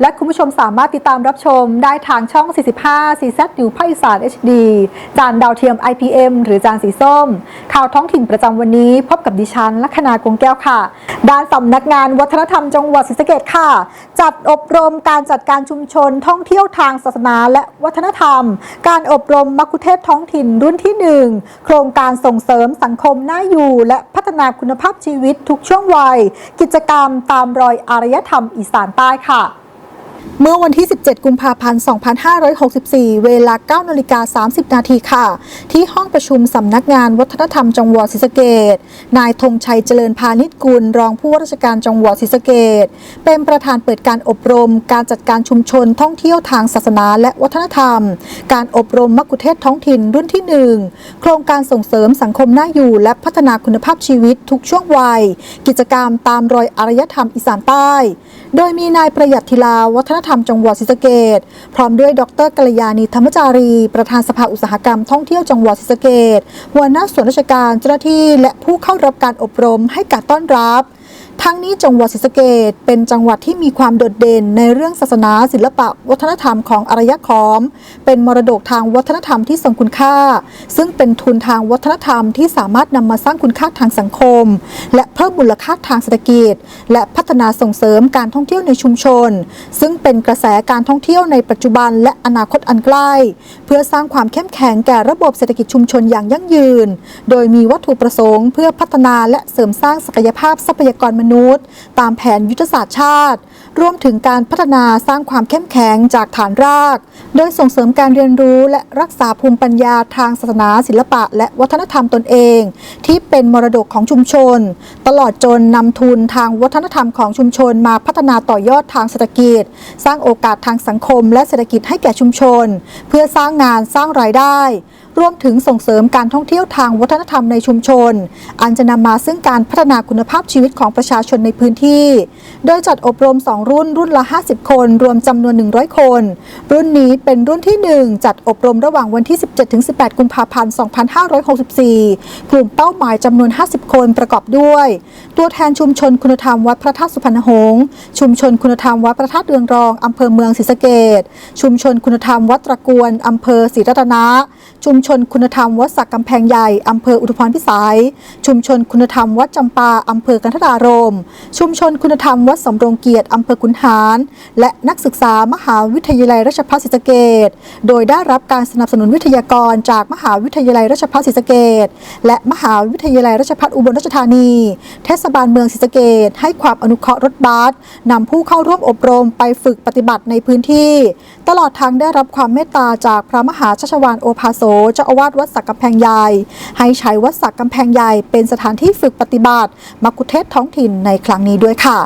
และคุณผู้ชมสามารถติดตามรับชมได้ทางช่อง 45 CZ นิวภาคอีสาน HD จานดาวเทียม IPM หรือจานสีส้ม ข่าวท้องถิ่นประจำวันนี้ พบกับดิฉันลัคนากงแก้วค่ะ ด้านสำนักงานวัฒนธรรมจังหวัดศรีสะเกดค่ะ จัดอบรมการจัดการชุมชนท่องเที่ยวทางศาสนาและวัฒนธรรม การอบรมมัคคุเทศท้องถิ่นรุ่นที่ 1 โครงการส่งเสริมสังคมน่าอยู่ และพัฒนาคุณภาพชีวิตทุกช่วงวัย กิจกรรมตามรอยอารยธรรมอีสานใต้ค่ะ เมื่อวันที่ 17 กุมภาพันธ์ 2564 เวลา 9นาฬิกา30 นาทีค่ะ ที่ห้องประชุมสำนักงานวัฒนธรรมจังหวัดศรีสะเกดนายธงชัยเจริญพาณิชกุล รองผู้ว่าราชการจังหวัดศรีสะเกดเป็นประธานเปิดการอบรม การจัดการชุมชนท่องเที่ยวทางศาสนาและวัฒนธรรม การอบรมมกุเทศท้องถิ่นรุ่นที่ 1 โครงการส่งเสริมสังคมน่าอยู่ และพัฒนาคุณภาพชีวิตทุกช่วงวัย กิจกรรมตามรอยอารยธรรมอีสานใต้ โดยมีนายประหยัดธิลาวัฒนธรรมจังหวัดศรีสะเกดพร้อมด้วยดรกัลยาณีธรรมจารี ประธานสภาอุตสาหกรรมท่องเที่ยวจังหวัดศรีสะเกดหัวหน้าส่วนราชการเจ้าหน้าที่และผู้เข้ารับการอบรมให้การต้อนรับ ทั้งนี้จังหวัดศรีสะเกดเป็นจังหวัดที่มีความโดดเด่นในเรื่องศาสนาศิลปะวัฒนธรรมของอารยขอม เป็นมรดกทางวัฒนธรรมที่ทรงคุณค่า ซึ่งเป็นทุนทางวัฒนธรรมที่สามารถนำมาสร้างคุณค่าทางสังคม และเพิ่มมูลค่าทางเศรษฐกิจ และพัฒนาส่งเสริมการท่องเที่ยวในชุมชน ซึ่งเป็นกระแสการท่องเที่ยวในปัจจุบัน และอนาคตอันใกล้ เพื่อสร้างความเข้มแข็งแก่ระบบเศรษฐกิจชุมชนอย่างยั่งยืน โดยมีวัตถุประสงค์ เพื่อพัฒนาและเสริมสร้างศักยภาพทรัพยากรมนุษย์ ตามแผนยุทธศาสตร์ชาติ รวมถึงการพัฒนาสร้างความเข้มแข็งจากฐานราก โดยส่งเสริมการเรียนรู้และรักษาภูมิปัญญาทางศาสนา ศิลปะ และวัฒนธรรมตนเอง ที่เป็นมรดกของชุมชน ตลอดจนนำทุนทางวัฒนธรรมของชุมชนมาพัฒนาต่อยอดทางเศรษฐกิจ สร้างโอกาสทางสังคม และเศรษฐกิจให้แก่ชุมชน เพื่อสร้างงานสร้างรายได้ รวมถึงส่งเสริมการท่องเที่ยวทางวัฒนธรรมในชุมชน อันจะนำมาซึ่งการพัฒนาคุณภาพชีวิตของประชาชนในพื้นที่ โดยจัดอบรม 2 รุ่นรุ่นละ 50 คน รวมจำนวน 100 คน รุ่นนี้เป็นรุ่นที่ 1 จัดอบรมระหว่างวันที่ 17-18 กุมภาพันธ์ 2564 กลุ่มเป้าหมายจำนวน 50 คนประกอบด้วย ตัวแทนชุมชนคุณธรรมวัดพระธาตุสุพรรณหงษ์ชุมชนคุณธรรมวัดพระธาตุเรืองรองอำเภอเมืองศรีสะเกดชุมชนคุณธรรมวัดตระกวนอำเภอศรีรัตนะชุมชนคุณธรรมวัดสักกำแพงใหญ่อำเภออุทุพรพิสัย ชุมชนคุณธรรมวัดจำปาอำเภอกันทรารมชุมชนคุณธรรมวัดสำรงเกียรติอำเภอขุนหาร และนักศึกษามหาวิทยาลัยราชภัฏศรีสะเกดโดยได้รับการสนับสนุนวิทยากรจากมหาวิทยาลัยราชภัฏศรีสะเกดและมหาวิทยาลัยราชภัฏอุบลราชธานี เทศบาลเมืองศรีสะเกดให้ความอนุเคราะห์รถบัสนำผู้เข้าร่วมอบรมไปฝึกปฏิบัติในพื้นที่ ตลอดทางได้รับความเมตตาจากพระมหาชัชวานโอภาโสเจ้าอาวาสวัดสักกำแพงใหญ่ให้ใช้วัดสักกำแพงใหญ่เป็นสถานที่ฝึกปฏิบัติมักคุเทศท้องถิ่นในครั้งนี้ด้วยค่ะ